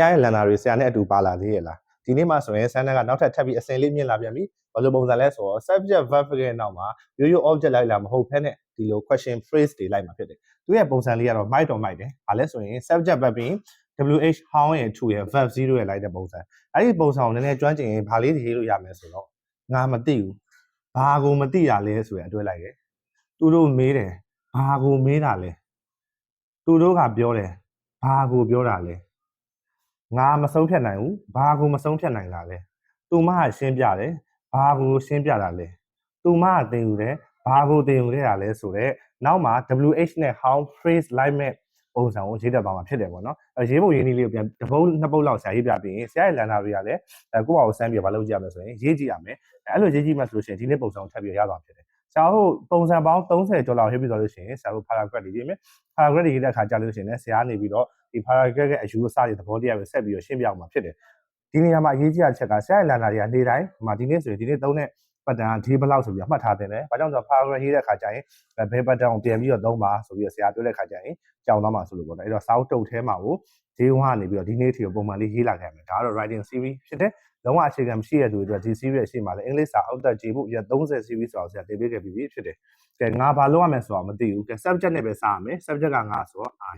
ရာရဲ့လန်နာတွေဆရာနဲ့အတူပါလာသေးရဲ့လားဒီနေ့မှဆိုရင်ဆန်းကနောက်ထပ်ထပ်ပြီးအစင်လေးမြင့်လာပြန်ပြီဘယ်လိုပုံစံလဲဆိုတော့ subject verb ရဲ့နောက်မှာရိုးရိုး object လိုက်လာမဟုတ်ဘဲနဲ့ဒီလို question phrase တွေလိုက်မှာဖြစ်တယ်သူရဲ့ပုံစံလေးကတော့ might တော့ might တယ်ဘာလဲဆိုရင် subject verb ပြီး WH how ရဲ့2ရဲ့ verb 0ရဲ့လိုက်တဲ့ပုံစံအဲ့ဒီပုံစံကိုနည်းနည်းကျွမ်းကျင်ရင်ဘာလေးတွေရေးလို့ရမယ်ဆိုတော့ငါမသိဘူးဘာကိုမသိရလဲဆိုရင်အတွဲလိုက်တယ်သူတို့မေးတယ်ဘာကိုမေးတာလဲသူတို့ကပြောတယ်ဘာကိုပြောတာလဲ ငါမဆုံးဖြတ်နိုင်ဘူးဘာကိုမဆုံးဖြတ်နိုင်တာလဲသူမကရှင်းပြတယ်ဘာကိုရှင်းပြတာလဲသူမကသင်ယူတယ်ဘာကိုသင်ယူခဲ့တာလဲဆိုတော့နောက်မှာ WH နဲ့ how phrase လိုက်မဲ့ပုံစံကိုရေးတတ်သွားမှာဖြစ်တယ်ပေါ့နော်အဲရေးဖို့ရေးနည်းလေးကိုပြန်တစ်ပုတ်နှစ်ပုတ်လောက်ဆရာရေးပြပြီးရင်ဆရာရဲ့လန်နာတွေကလည်းအဲကိုယ့်ဘာကိုစမ်းပြီးဘာလုပ်ကြရမလဲဆိုရင်ရေးကြည့်ရမယ်အဲအဲ့လိုရေးကြည့်မှဆိုလို့ရှိရင်ဒီနေ့ပုံစံကိုထပ်ပြီးရသွားဖြစ်တယ် ဆရာတို့ပုံစံပေါင်း30ကျော်လောက်ရေးပြီးဆိုလို့ရှိရင်ဆရာတို့ paragraph တွေရေးမယ် paragraph တွေရေးတဲ့အခါကြာလို့ရှိရင်လည်းဆရာနေပြီးတော့ဒီ paragraph ရဲ့အယူအဆတွေသဘောတရားပဲဆက်ပြီးတော့ရှင်းပြအောင်မှာဖြစ်တယ်ဒီနေရာမှာအရေးကြီးတဲ့ချက်ကဆရာရဲ့လန်နာတွေကနေ့တိုင်းဒီမှာဒီနေ့ဆိုရင်ဒီနေ့သုံးတဲ့ ပတ်တန်ကဒီဘလောက်ဆိုပြီးမှတ်ထားတင်တယ်။ဘာကြောင့်ဆိုတော့ paragraph ရေးတဲ့အခါကျရင်ဘယ်ပတ်တန်ကိုပြန်ပြီးတော့သုံးပါဆိုပြီးတော့ဆရာပြောတဲ့အခါကျရင်ကြောင်သွားမှာဆိုလို့ပေါ့နော်။အဲ့တော့စာအုပ်တုပ်ထဲမှာကို J1 ကနေပြီးတော့ဒီနေ့ထိကိုပုံမှန်လေးရေးလာခဲ့မယ်။ဒါကတော့ writing series ဖြစ်တဲ့လုံးဝအခြေခံမရှိတဲ့သူတွေအတွက်ဒီ series အရှိမှလည်းအင်္ဂလိပ်စာအောက်တက်ကြည့်ဖို့ရ30 series ဆိုတော့ဆရာတင်ပေးခဲ့ပြီးဖြစ်တယ်။ကဲငါဘာလုပ်ရမလဲဆိုတော့မသိဘူး။ကဲ subject နဲ့ပဲစရမယ်။ subject ကငါဆိုတော့ I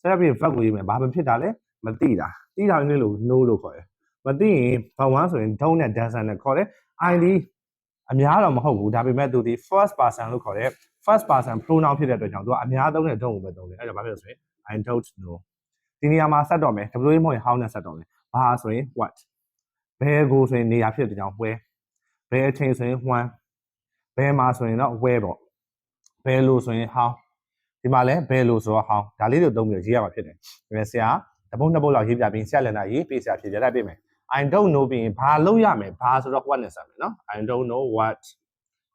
subject ပြီး verb ကိုရေးမယ်။ဘာမှဖြစ်တာလဲမသိတာ။သိတာအင်္ဂလိပ်လို no လို့ခေါ်တယ်။မသိရင် verb 1ဆိုရင် don't နဲ့ doesn't နဲ့ခေါ်တယ်။ I ဒီ အများတော့မဟုတ်ဘူးဒါပေမဲ့သူဒီ first person လို့ခေါ်တဲ့ first person pronoun ဖြစ်တဲ့အတွက်ကြောင့်သူကအများသုံးတဲ့ don't ကိုပဲသုံးတယ်အဲ့ဒါဘာဖြစ်လို့ဆိုရင် I don't know ဒီနေရာမှာဆက်တော့မယ် W မဟုတ်ရင် how နဲ့ဆက်တော့မယ်ဘာဆိုရင် what ဘယ်ကိုဆိုရင်နေရာဖြစ်တဲ့ကြောင့် where ဘယ်အချိန်ဆိုရင် when ဘယ်မှာဆိုရင်တော့ where ပေါ့ဘယ်လိုဆိုရင် how ဒီမှာလည်းဘယ်လိုဆိုတော့ how ဒါလေးတွေသုံးပြီးရေးရမှာဖြစ်တယ်ဒါပေမဲ့ဆရာတပုတ်နှစ်ပုတ်လောက်ရေးပြပြီးဆရာလည်းနာရေးပေးဆရာဖြေပြလိုက်ပေးမယ် I don't know ပြီးရင်ဘာလုပ်ရမလဲဘာဆိုတော့ what နဲ့ဆက်မယ်နော် I don't know what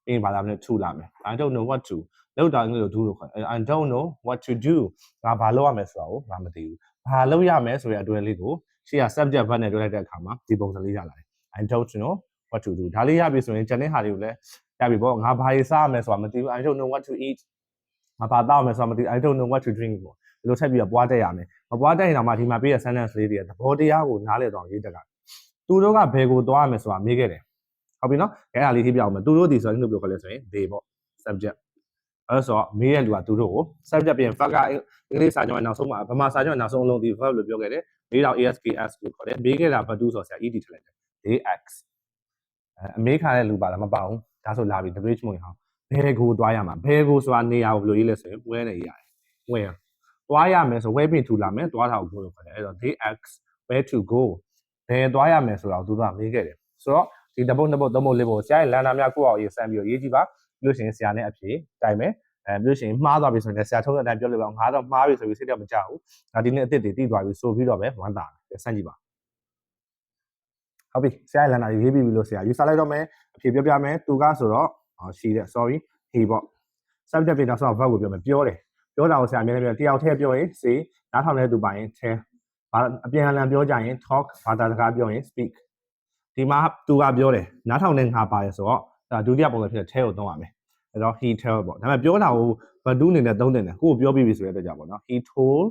ပြီးရင်ဘာလာမလဲ to လာမယ် I don't know what to လောက်တာငါလို့ do လို့ခေါ်တယ် I don't know what to do ငါဘာလုပ်ရမလဲဆိုတာကိုငါမသိဘူးဘာလုပ်ရမလဲဆိုတဲ့အတွဲလေးကိုရှေ့က subject verb နဲ့တွဲလိုက်တဲ့အခါမှာဒီပုံစံလေးရလာတယ် I don't know what to do ဒါလေးရပြီဆိုရင်ကျန်တဲ့ဟာတွေကိုလည်းရပြီပေါ့ငါဘာရေးစားရမလဲဆိုတာမသိဘူး I don't know what to eat ငါဘာတောက်ရမလဲဆိုတာမသိဘူး I don't know what to drink ပေါ့ဒီလိုထပ်ပြီးတော့ပွားတက်ရမယ်မပွားတက်ရင်တော့မှဒီမှာပြည့်တဲ့ sentence လေးတွေကသဘောတရားကိုနားလည်တော့ရေးတက်က သူတို့ကဘယ်ကိုသွားရမလဲဆိုတာမေးခဲ့တယ်ဟုတ်ပြီနော်အဲ့ဒါလေးထိပြအောင်မယ်သူတို့ဒီဆိုရင်လို့ပြောခလဲဆိုရင် they ပေါ့ subject အဲ့ဆိုတော့မေးတဲ့လူကသူတို့ကို subject ပြင် verb ကအင်္ဂလိပ်စာကျောင်းရဲ့နောက်ဆုံးမှာဗမာစာကျောင်းရဲ့နောက်ဆုံးအလုံးဒီ verb လို့ပြောခဲ့တယ်မေးတော့ ASKS လို့ခေါ်တယ်မေးခဲ့တာဘာတူဆိုဆရာ ED ထည့်လိုက်တယ် they x အမေးခါတဲ့လူပါလားမပါဘူးဒါဆိုလာပြီ WH မဝင်အောင်ဘယ်ကိုသွားရမှာဘယ်ကိုဆိုတာနေရာကိုဘယ်လိုရေးလဲဆိုရင် where နဲ့ရေးရတယ် where သွားရမယ်ဆို where ပြင်ထူလာမယ်သွားတာကိုဘယ်လိုခေါ်လဲအဲ့တော့ they x where to go ဘ ယ်သွားရမယ်ဆိုတော့သူတို့ကမေးခဲ့တယ်ဆိုတော့ဒီတပုတ်နှစ်ပုတ်သုံးပုတ်လေးပုတ်ဆရာရဲ့လန်နာများကိုယ့်အောင်ရေးစမ်းပြီးတော့ရေးကြည့်ပါပြီးလို့ရှိရင်ဆရာနဲ့အဖြေတိုင်မယ်အဲပြီးလို့ရှိရင်မှားသွားပြီဆိုရင်ဆရာထုံးတဲ့အတိုင်းပြောလို့ပါငါတော့မှားပြီဆိုပြီးစိတ်တော့မကြဘူးဒါဒီနေ့အစ်စ်တွေတိသွားပြီဆိုပြီးတော့ပဲဝမ်းသာတယ်စမ်းကြည့်ပါဟုတ်ပြီဆရာရဲ့လန်နာရေးပြီးပြီလို့ဆရာယူဆလိုက်တော့မယ်အဖြေပြောပြမယ်သူကဆိုတော့ရှိတယ် sorry he ပေါ့ subject ပြင်တော့ဆိုတော့ verb ကိုပြောမယ်ပြောတယ်ပြောတာကိုဆရာအများကြီးပြောတယောက်တည်းပြောရင် say နားထောင်တဲ့သူပါရင် tell ဘာ အပြန်အလှန်ပြောကြရင် talk ဘာသာစကားပြောရင် speak ဒီမှာသူကပြောတယ်နားထောင်တဲ့ငါပါတယ်ဆိုတော့ဒါဒုတိယပုံစံဖြစ်တဲ့ tell ကိုသုံးရမယ်အဲ့တော့ he tell ပေါ့ဒါပေမဲ့ပြောတာကိုဘဒုအနေနဲ့သုံးတယ်ကိုကိုပြောပြီးပြီဆိုတဲ့အတွက်ကြောင့်ပေါ့နော် he told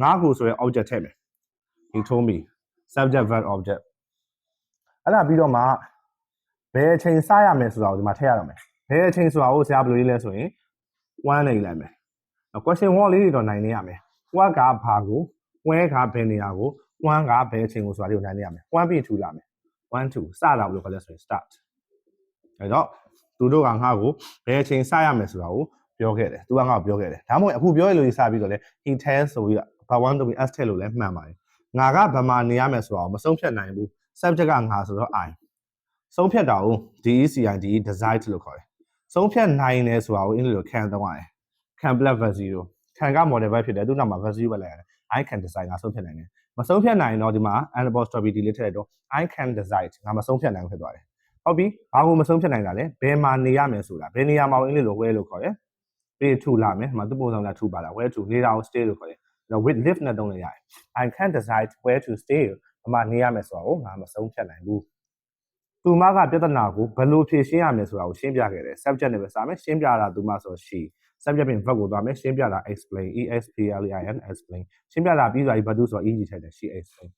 ငါကိုဆိုရဲ object ထည့်မယ် he told me subject verb object အဲ့ဒါပြီးတော့မှဘယ်အချိန်စရမယ်ဆိုတာကိုဒီမှာထည့်ရတော့မယ်ဘယ်အချိန်ဆိုတာကိုဆရာဘယ်လိုရေးလဲဆိုရင်1နဲ့ရေးလိုက်မယ် question 1လေးတွေတော့နိုင်နေရမယ် what ကဘာကို where ကဘယ်နေရာကို1ကဘယ်အချိန်ကိုဆိုတာလေးကိုနိုင်နေရမယ်1ပြီး2လာမယ်1 2စတာဘယ်လိုခေါ်လဲဆိုရင် start အဲ့တော့သူတို့ကငါ့ကိုဘယ်အချိန်စရမယ်ဆိုတာကိုပြောခဲ့တယ်သူကငါ့ကိုပြောခဲ့တယ်ဒါမှမဟုတ်အခုပြောရလို့စပြီးတော့လေ he tells ဆိုပြီးဘာ1ဆိုပြီး s ထည့်လို့လည်းမှန်ပါတယ်ငါကဗမာနေရမယ်ဆိုတာကိုမဆုံးဖြတ်နိုင်ဘူး subject ကငါဆိုတော့ i ဆုံးဖြတ်တာကို DECID decide လို့ခေါ်တယ်ဆုံးဖြတ်နိုင်တယ်ဆိုတာကိုအင်္ဂလိပ်လို can သုံးရတယ် can plus verb 0 can က model verb ဖြစ်တယ်သူ့နောက်မှာ verb 0ပဲလိုက်ရတယ် I can decide ငါဆုံးဖြတ်နိုင်တယ်မဆုံးဖြတ်နိုင်တော့ဒီမှာ an apostrophe d လေးထည့်တော့ I can decide ငါမဆုံးဖြတ်နိုင်ဘူးဖြစ်သွားတယ်ဟုတ်ပြီဘာကိုမဆုံးဖြတ်နိုင်တာလဲဘယ်မှာနေရမယ်ဆိုတာဘယ်နေရာမှာအင်္ဂလိပ်လို where လို့ခေါ်တယ်ပြီး to လာမယ်ဒီမှာသူ့ပုံစံက to ပါလာ where to နေတာကို stay လို့ခေါ်တယ်အဲ့တော့ with live နဲ့တုံးလို့ရတယ် I can decide where to stay အမှနေရမယ်ဆိုတာကိုငါမဆုံးဖြတ်နိုင်ဘူးသူမကပြဿနာကိုဘယ်လိုဖြေရှင်းရမလဲဆိုတာကိုရှင်းပြခဲ့တယ် subject နဲ့ပဲစာမယ်ရှင်းပြတာသူမဆို she subject ပြင် verb ကိုသွားမယ်ရှင်းပြတာ explain e x p l a i n explain ရှင်းပြတာပြီးသွားပြီဘာလို့ဆိုတော့ e ထည့်တယ် she explain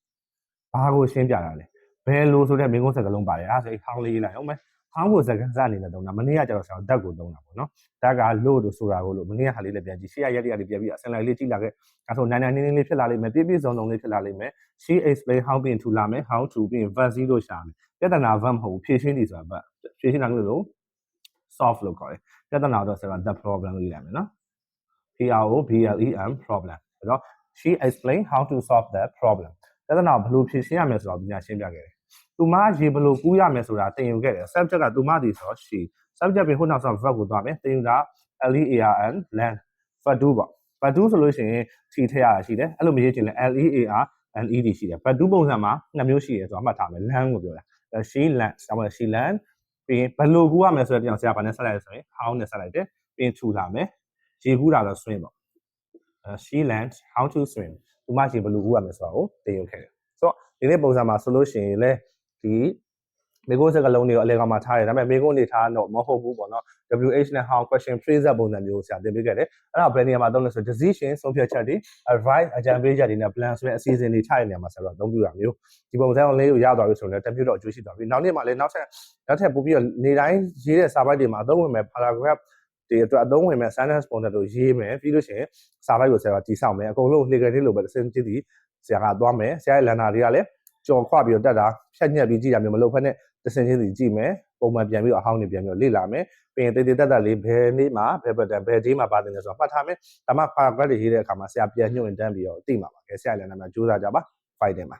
ဘာကိုရှင်းပြတာလဲဘယ်လိုဆိုတဲ့မိကုန်းစကားလုံးပါတယ်အဲ့ဒါဆိုဟောင်းလေးရေးလိုက်အောင်မယ်ဟောင်းကိုစကားစအနေနဲ့သုံးတာမနေ့ကကျတော့ဆရာဓာတ်ကိုသုံးတာပေါ့နော်ဓာတ်ကလို့လို့ဆိုတာကိုလို့မနေ့ကဟာလေးလည်းပြန်ကြည့်ရှေ့ရရက်ရက်လေးပြန်ပြီးအစင်လိုက်လေးကြည့်လာခဲ့အဲဆိုနိုင်နိုင်နေနေလေးဖြစ်လာလိမ့်မယ်ပြည့်ပြည့်စုံစုံလေးဖြစ်လာလိမ့်မယ် she explain how being to လာမယ် how to ပြီး verb လို့ရှာမယ်ပြဿနာ verb မဟုတ်ဘူးဖြည့်ရှင်းနေဆိုတာ verb ဖြည့်ရှင်းတာလို့လို့ solve လို့ခေါ်တယ်ပြဿနာတော့ဆရာ the problem လို့ရေးလိုက်မယ်နော် P R O B L E M problem အဲ့တော့ she explain how to solve the problem ပြဿနာကိုဘယ်လိုဖြေရှင်းရမလဲဆိုတော့ဒီညရှင်းပြခဲ့တယ်။သူမရေဘယ်လိုကူးရမလဲဆိုတာသင်ယူခဲ့တယ်။ subject ကသူမဒီဆိုတော့ she subject ပြင်ဟိုနောက်ဆုံး verb ကိုသွားမယ်။သင်ယူတာ L E A R N land verb do ပေါ့။ verb do ဆိုလို့ရှိရင် t ထည့်ရတာရှိတယ်။အဲ့လိုမရေးချင်လဲ L E A R N E D ရှိတယ်။ verb do ပုံစံမှာနှစ်မျိုးရှိတယ်ဆိုတော့မှတ်ထားမယ် land ကိုပြောတာ။ she land ဒါမှမဟုတ် she land ပြီးရင်ဘယ်လိုကူးရမလဲဆိုတဲ့ပြောင်ဆရာဘာနဲ့ဆက်လိုက်လဲဆိုရင် how နဲ့ဆက်လိုက်တယ်။ပြီးရင် to လာမယ်။ရေကူးတာတော့ swim ပေါ့။ she learned how to swim သူမရေဘယ်လိုကူးရမလဲဆိုတာကိုသင်ယူခဲ့တယ်ဆိုတော့ဒီနေ့ပုံစံမှာဆိုလို့ရှိရင်လေဒီ မေကုန်းစကားလုံးတွေကိုအလဲကောင်မှာထားတယ်ဒါပေမဲ့မေကုန်းတွေထားတော့မဟုတ်ဘူးပေါ့နော် WH နဲ့ how question phrase ပုံစံမျိုးကိုဆရာသင်ပေးခဲ့တယ်အဲ့ဒါဘယ်နေရာမှာသုံးလဲဆို decision ဆုံးဖြတ်ချက်တွေ advice အကြံပေးချက်တွေနဲ့ plan ဆိုတဲ့အစီအစဉ်တွေချတဲ့နေရာမှာဆရာတို့အသုံးပြုရမျိုးဒီပုံစံလေးကိုရသွားပြီဆိုရင်လည်းတမျိုးတော့အကျိုးရှိသွားပြီနောက်နေ့မှာလည်းနောက်ထပ်နောက်ထပ်ပို့ပြီးတော့နေတိုင်းရေးတဲ့စာပိုက်တွေမှာအသုံးဝင်မဲ့ paragraph ဒီအတွက်အသုံးဝင်မဲ့ sentence ပုံစံတို့ရေးမယ်ပြီးလို့ရှိရင်စာပိုက်ကိုဆရာကတည်ဆောက်မယ်အကုန်လုံး legal လေးလိုပဲအစဉ်ကြည့်သည်ဆရာကသွားမယ်ဆရာရဲ့လန်နာတွေကလည်း ကြော်ခွပြီးတော့တက်တာဖြတ်ညက်ပြီးကြည့်တာမျိုးမလုပ်ဖက်နဲ့တစင်ချင်းစီကြည့်မယ်ပုံမှန်ပြန်ပြီးတော့အဟောင်းနေပြန်ပြီးတော့လေ့လာမယ်ပြီးရင်တည်တည်တက်တက်လေးဘယ်နေ့မှာဘယ်ပတ်တန်ဘယ်ဒီမှာပါတယ်လဲဆိုတော့မှတ်ထားမယ်ဒါမှ paragraph တွေရေးတဲ့အခါမှာဆရာပြန်ညွှန်တန်းပြီးတော့သိမှာပါကဲဆရာလည်းနာမည်စူးစမ်းကြပါ fight တင်ပါ